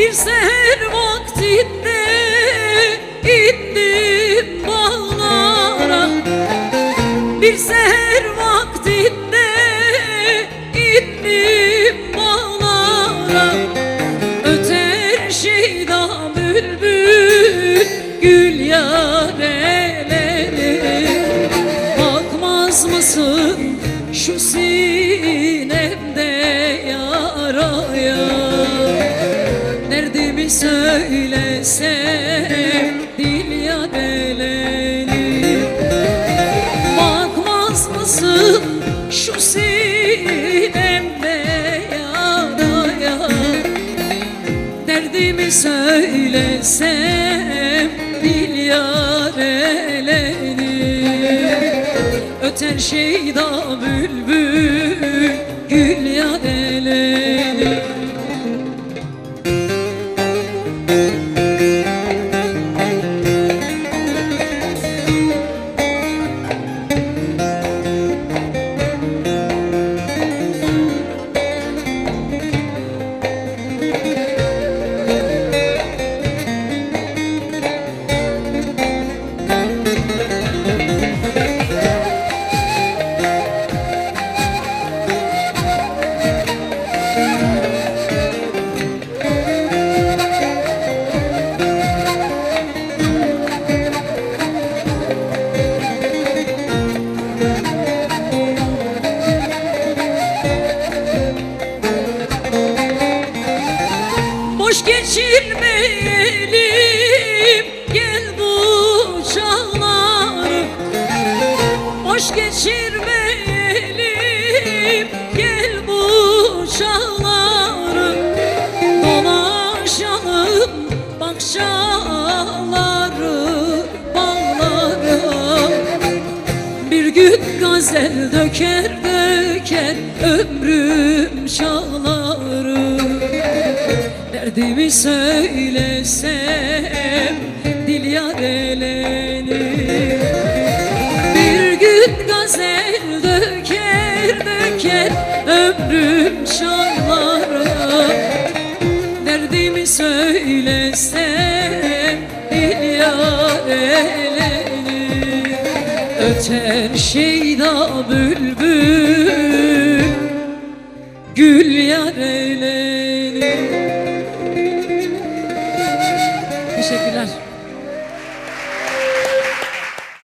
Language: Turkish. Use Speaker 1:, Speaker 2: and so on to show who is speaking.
Speaker 1: Bir seher vaktinde indim bağlara. Bir seher vaktinde indim bağlara. Öter şeyda bülbül gül yareleri Bakmaz mısın şu sinemde yaraya söylesem dil yareleri Bakmaz mısın şu sinemde yaraya Derdimi söylesem dil yareleri Öter şeyda bülbül geçirmeyelim gel bu çağları Boş geçirmeyelim gel bu çağları Dolaşalım bakşaları bağları bir gün gazel döker döker ömrüm çağları Derdimi söylesem dil yarelenir Bir gün gazel döker döker ömrüm çağları Derdimi söylesem dil yarelenir Öter şeyda bülbül Gül yarelenir Teşekkürler.